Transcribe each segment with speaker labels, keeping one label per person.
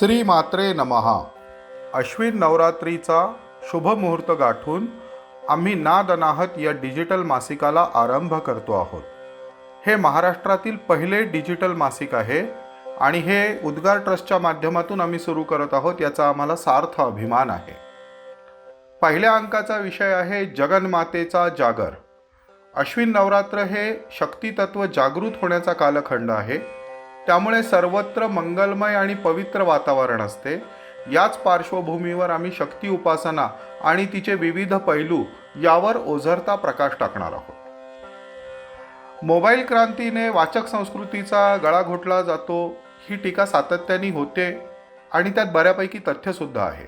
Speaker 1: श्री मात्रे नमहा अश्विन नवरात्रीचा शुभमुहूर्त गाठून आम्ही नादनाहत या डिजिटल मासिकाला आरंभ करतो आहोत. हे महाराष्ट्रातील पहिले डिजिटल मासिक आहे आणि हे उद्गार ट्रस्टच्या माध्यमातून आम्ही सुरू करत आहोत याचा आम्हाला सार्थ अभिमान आहे. पहिल्या अंकाचा विषय आहे जगन्मातेचा जागर. अश्विन नवरात्र हे शक्तितत्व जागृत होण्याचा कालखंड आहे. त्यामुळे सर्वत्र मंगलमय आणि पवित्र वातावरण असते. याच पार्श्वभूमीवर आम्ही शक्ती उपासना आणि तिचे विविध पैलू यावर ओझरता प्रकाश टाकणार आहोत. मोबाईल क्रांतीने वाचक संस्कृतीचा गळा घोटला जातो. ही टीका सातत्याने होते आणि त्यात बऱ्यापैकी तथ्यसुद्धा आहे.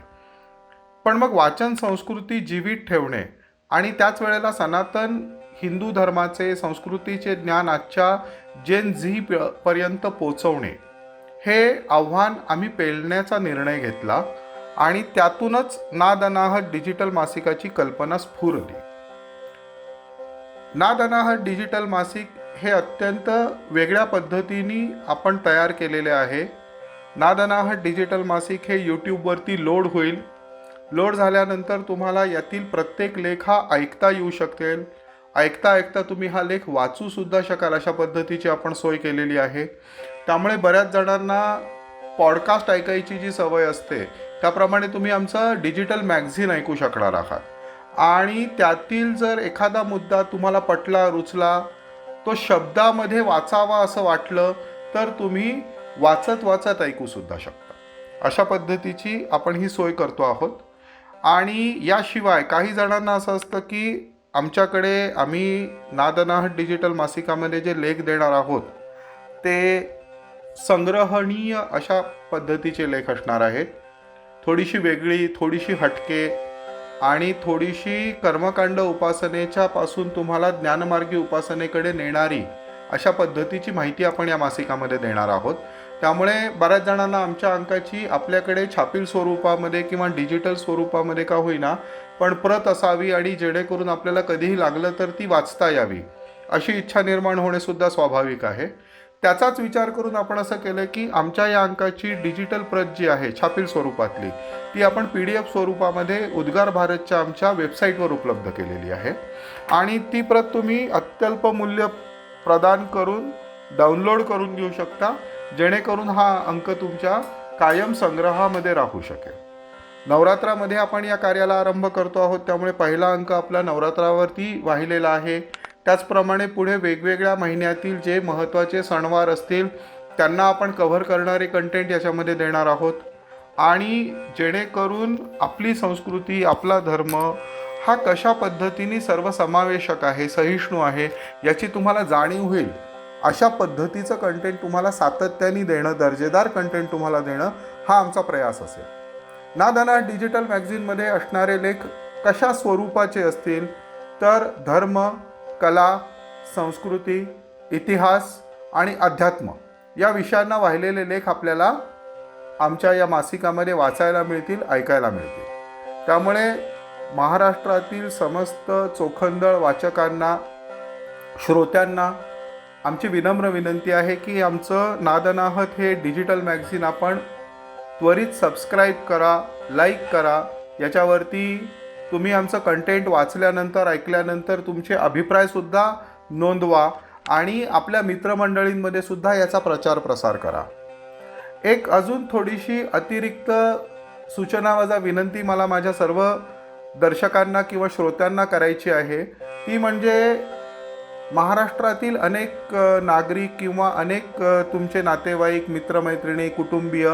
Speaker 1: पण मग वाचन संस्कृती जीवित ठेवणे आणि त्याच वेळेला सनातन हिंदू धर्माचे संस्कृतीचे ज्ञान आजच्या जेन झी पर्यंत पोचवणे. हे आव्हान आम्ही पेलण्याचा निर्णय घेतला आणि त्यातूनच नादनाहट डिजिटल मासिकाची कल्पना स्फुरली. नादनाहट डिजिटल मासिक हे अत्यंत वेगळ्या पद्धतीने आपण तयार केलेले आहे. नादनाहट डिजिटल मासिक हे यूट्यूबवरती लोड होईल. लोड झाल्यानंतर तुम्हाला यातील प्रत्येक लेख हा ऐकता येऊ शकेल. ऐकता ऐकता तुम्ही हा लेख वाचू सुद्धा शकाल अशा पद्धतीची आपण सोय केलेली आहे. त्यामुळे बऱ्याच जणांना पॉडकास्ट ऐकायची जी सवय असते त्याप्रमाणे तुम्ही आमचं डिजिटल मॅगझिन ऐकू शकणार आहात. आणि त्यातील जर एखादा मुद्दा तुम्हाला पटला रुचला तो शब्दामध्ये वाचावा असं वाटलं तर तुम्ही वाचत वाचत ऐकू सुद्धा शकता. अशा पद्धतीची आपण ही सोय करतो आहोत. आणि याशिवाय काही जणांना असं असतं की आमच्याकडे आम्ही नादनाहट डिजिटल मासिकामध्ये जे लेख देणार आहोत ते संग्रहणीय अशा पद्धतीचे लेख असणार आहेत. थोडीशी वेगळी थोडीशी हटके आणि थोडीशी कर्मकांड उपासनेच्या पासून तुम्हाला ज्ञानमार्गी उपासनेकडे नेणारी अशा पद्धतीची माहिती आपण या मासिकामध्ये देणार आहोत. त्यामुळे बऱ्याच जणांना आमच्या अंकाची आपल्याकडे छापील स्वरूपामध्ये किंवा डिजिटल स्वरूपामध्ये का होईना पण प्रत असावी आणि जेणेकरून आपल्याला कधीही लागलं तर ती वाचता यावी. अशी इच्छा निर्माण होणेसुद्धा स्वाभाविक आहे. त्याचाच विचार करून आपण असं केलं की आमच्या या अंकाची डिजिटल प्रत जी आहे छापील स्वरूपातली ती आपण पी डी एफ स्वरूपामध्ये उद्गार भारतच्या आमच्या वेबसाईटवर उपलब्ध केलेली आहे. आणि ती प्रत तुम्ही अत्यल्प मूल्य प्रदान करून डाउनलोड करून घेऊ शकता. जेणेकरून हा अंक तुमच्या कायम संग्रहामध्ये राहू शकेल. नवरात्रामध्ये आपण या कार्याला आरंभ करतो आहोत त्यामुळे पहिला अंक आपला नवरात्रावरती वाहिलेला आहे. त्याचप्रमाणे पुढे वेगवेगळ्या महिन्यातील जे महत्त्वाचे सणवार असतील त्यांना आपण कव्हर करणारे कंटेंट याच्यामध्ये देणार आहोत. आणि जेणेकरून आपली संस्कृती आपला धर्म हा कशा पद्धतीने सर्वसमावेशक आहे सहिष्णू आहे याची तुम्हाला जाणीव होईल. अशा पद्धतीचं कंटेंट तुम्हाला सातत्याने देणं दर्जेदार कंटेंट तुम्हाला देणं हा आमचा प्रयास असेल. नादाना डिजिटल मॅगझिनमध्ये असणारे लेख कशा स्वरूपाचे असतील? तर धर्म कला संस्कृती इतिहास आणि अध्यात्म या विषयांना वाहिलेले लेख आपल्याला आमच्या या मासिकामध्ये वाचायला मिळतील ऐकायला मिळतील. त्यामुळे महाराष्ट्रातील समस्त चोखंदळ वाचकांना श्रोत्यांना आमची विनम्र विनंती आहे की आमचं नादनाहत हे डिजिटल मॅगझिन आपण त्वरित सबस्क्राईब करा लाईक करा. याच्यावरती तुम्ही आमचं कंटेंट वाचल्यानंतर ऐकल्यानंतर तुमचे अभिप्रायसुद्धा नोंदवा आणि आपल्या मित्रमंडळींमध्ये सुद्धा याचा प्रचार प्रसार करा. एक अजून थोडीशी अतिरिक्त सूचना वजा विनंती मला माझ्या सर्व दर्शकांना किंवा श्रोत्यांना करायची आहे. ती म्हणजे महाराष्ट्रातील अनेक नागरिक किंवा अनेक तुमचे नातेवाईक मित्रमैत्रिणी कुटुंबीय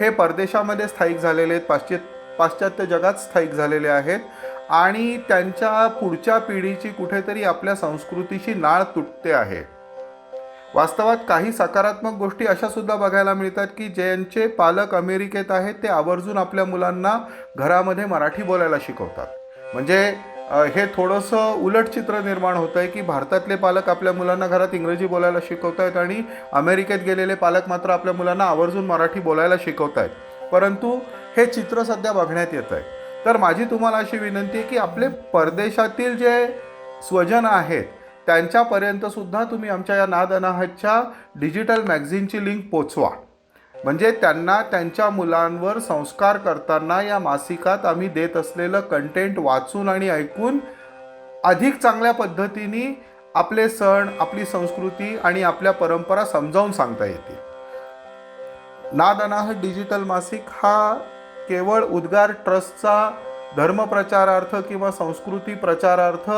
Speaker 1: हे परदेशामध्ये स्थायिक झालेले आहेत पाश्चित पाश्चात्य जगात स्थायिक झालेले आहेत आणि त्यांच्या पुढच्या पिढीची कुठेतरी आपल्या संस्कृतीशी नाळ तुटते आहे. वास्तवात काही सकारात्मक गोष्टी अशा सुद्धा बघायला मिळतात की ज्यांचे पालक अमेरिकेत आहेत ते आवर्जून आपल्या मुलांना घरामध्ये मराठी बोलायला शिकवतात. म्हणजे हे थोडंसं उलट चित्र निर्माण होतं आहे की भारतातले पालक आपल्या मुलांना घरात इंग्रजी बोलायला शिकवत आहेत आणि अमेरिकेत गेलेले पालक मात्र आपल्या मुलांना आवर्जून मराठी बोलायला शिकवत आहेत परंतु हे चित्र सध्या बघण्यात येत आहे तर माझी तुम्हाला अशी विनंती आहे की आपले परदेशातील जे स्वजन आहेत त्यांच्यापर्यंतसुद्धा तुम्ही आमच्या या नाद अनाहतच्या डिजिटल मॅगझिनची लिंक पोचवा. म्हणजे त्यांना त्यांच्या मुलांवर संस्कार करताना या मासिकात आम्ही देत असलेलं कंटेंट वाचून आणि ऐकून अधिक चांगल्या पद्धतीने आपले सण आपली संस्कृती आणि आपल्या परंपरा समजावून सांगता येतील नादनाह डिजिटल मासिक हा केवळ उद्गार ट्रस्टचा धर्मप्रचारार्थ किंवा संस्कृती प्रचारार्थ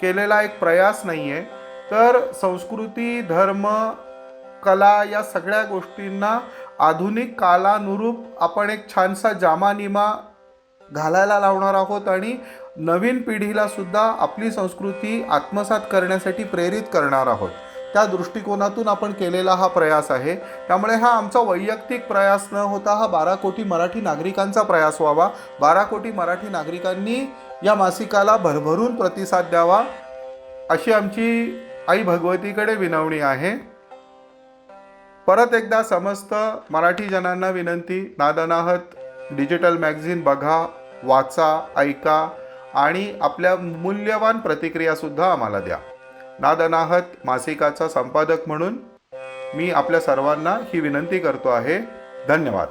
Speaker 1: केलेला एक प्रयास नाही आहे तर संस्कृती धर्म कला या सगळ्या गोष्टींना आधुनिक कालानुरूप आपण एक छानसा जामानिमा घालायला लावणार आहोत आणि नवीन पिढीला सुद्धा आपली संस्कृती आत्मसात करण्यासाठी प्रेरित करणार आहोत. त्या दृष्टिकोनातून आपण केलेला हा प्रयास आहे. त्यामुळे हा आमचा वैयक्तिक प्रयास न होता हा बारा कोटी मराठी नागरिकांचा प्रयास व्हावा. बारा कोटी मराठी नागरिकांनी या मासिकाला भरभरून प्रतिसाद द्यावा अशी आमची आई भगवतीकडे विनवणी आहे. परत एकदा समस्त मराठी जनांना विनंती नादनाहत डिजिटल मॅगझिन बघा वाचा ऐका आणि आपल्या मूल्यवान प्रतिक्रियासुद्धा आम्हाला द्या. नादनाहत मासिकाचा संपादक म्हणून मी आपल्या सर्वांना ही विनंती करतो आहे. धन्यवाद.